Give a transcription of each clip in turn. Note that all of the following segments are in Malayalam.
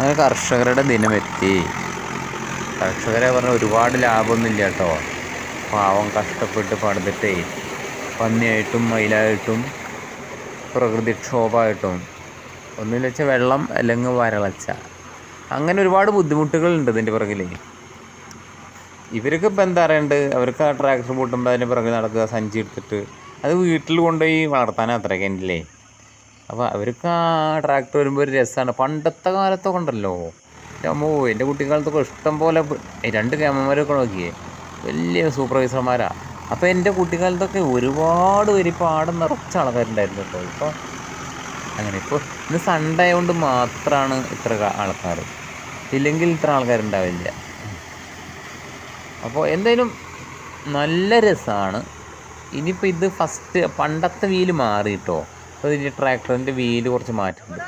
അങ്ങനെ കർഷകരുടെ ദിനമെത്തി കർഷകരെ പറഞ്ഞാൽ ഒരുപാട് ലാഭമൊന്നുമില്ല കേട്ടോ. പാവം കഷ്ടപ്പെട്ട് പണിതിട്ടേ. പന്നിയായിട്ടും മയിലായിട്ടും പ്രകൃതിക്ഷോഭമായിട്ടും. ഒന്നുമില്ല വെച്ചാൽ വെള്ളം അല്ലെങ്കിൽ വരളച്ച. അങ്ങനെ ഒരുപാട് ബുദ്ധിമുട്ടുകളുണ്ട് ഇതിന്റെ പുറകിൽ ഇവർക്ക് ഇപ്പം എന്താ അറിയണ്ട് അവർക്ക് ആ ട്രാക്ടർ പൂട്ടുമ്പോൾ അതിന്റെ പിറകിൽ നടക്കുക സഞ്ചി എടുത്തിട്ട്. അത് വീട്ടിൽ കൊണ്ടുപോയി വളർത്താനാ അത്ര കണ്ടില്ലേ അപ്പോൾ അവർക്ക് ആ ട്രാക്ടർ വരുമ്പോൾ ഒരു രസമാണ് പണ്ടത്തെ കാലത്തൊക്കെ ഉണ്ടല്ലോ. അമ്മോ എന്റെ കുട്ടിക്കാലത്തൊക്കെ ഇഷ്ടം പോലെ രണ്ട് ക്യാമറമാരൊക്കെ നോക്കിയേ. വലിയ സൂപ്പർവൈസർമാരാ അപ്പോൾ എന്റെ കുട്ടിക്കാലത്തൊക്കെ ഒരുപാട് പേര് ഇപ്പോൾ ആടെ നിറച്ച ആൾക്കാരുണ്ടായിരുന്നു കേട്ടോ. ഇപ്പോൾ അങ്ങനെ ഇപ്പോൾ ഇന്ന് സൺഡേ ആയതുകൊണ്ട് മാത്രമാണ് ഇത്ര ആൾക്കാർ ഇല്ലെങ്കിൽ ഇത്ര ആൾക്കാരുണ്ടാവില്ല. അപ്പോൾ എന്തായാലും നല്ല രസമാണ് ഇനിയിപ്പോൾ ഇത് ഫസ്റ്റ് പണ്ടത്തെ വീൽ മാറി കേട്ടോ. അപ്പോൾ ഇതിന്റെ ട്രാക്ടറിന്റെ വീൽ കുറച്ച് മാറ്റമുണ്ട്.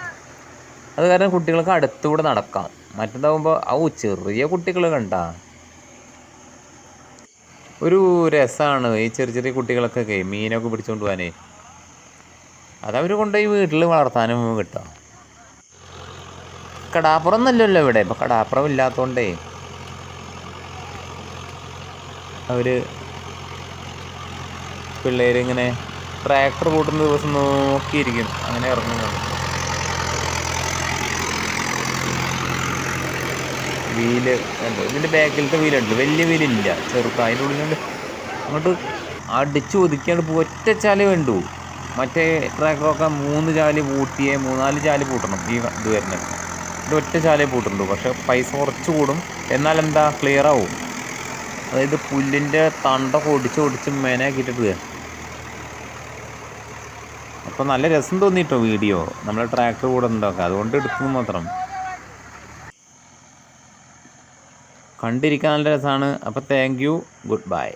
അത് കാരണം കുട്ടികൾക്ക് അടുത്തുകൂടെ നടക്കാം. മറ്റേതാകുമ്പോൾ ഔ ചെറിയ കുട്ടികൾ കണ്ട. ഒരു രസമാണ് ഈ ചെറിയ ചെറിയ കുട്ടികളൊക്കെ മീനൊക്കെ പിടിച്ചുകൊണ്ട് പോകാനേ അതവർ കൊണ്ടുപോയി വീട്ടിൽ വളർത്താനും കിട്ടാം. കടാപ്പുറം ഒന്നല്ലല്ലോ ഇവിടെ. ഇപ്പം കടാപ്പുറം ഇല്ലാത്തതുകൊണ്ടേ അവർ പിള്ളേർ ഇങ്ങനെ ട്രാക്ടർ പൂട്ടുന്ന ദിവസം നോക്കിയിരിക്കും. അങ്ങനെ ഇറങ്ങുന്നത്. വീൽ ഇതിന്റെ ബാക്കിലത്തെ വീലുണ്ട് വലിയ വീലില്ല. ചെറുത്ത അതിന്റെ ഉള്ളിലുണ്ട് അങ്ങോട്ട് അടിച്ചു ഒതുക്കിയാണ്ട് ഒറ്റ ചാലേ വേണ്ടു മറ്റേ ട്രാക്ടറൊക്കെ മൂന്ന് ചാൽ പൂട്ടിയേ മൂന്നാൽ ചാൽ പൂട്ടണം ഈ ഇത് വരുന്നത്. ഇത് ഒറ്റ ചാലേ പൂട്ടുള്ളൂ പക്ഷെ പൈസ കുറച്ച് കൂടും. എന്നാൽ എന്താ? ക്ലിയർ ആവും. അതായത് പുല്ലിന്റെ തണ്ട ഒടിച്ച് ഒടിച്ച് മെനയാക്കിയിട്ടിട്ട് അപ്പോൾ നല്ല രസം തോന്നിയിട്ടോ വീഡിയോ. നമ്മളെ ട്രാക്ടർ കൂടെ ഉണ്ടാക്കുക അതുകൊണ്ട് എടുത്തത് മാത്രം. കണ്ടിരിക്കാൻ നല്ല രസമാണ് അപ്പോൾ താങ്ക് യു ഗുഡ് ബൈ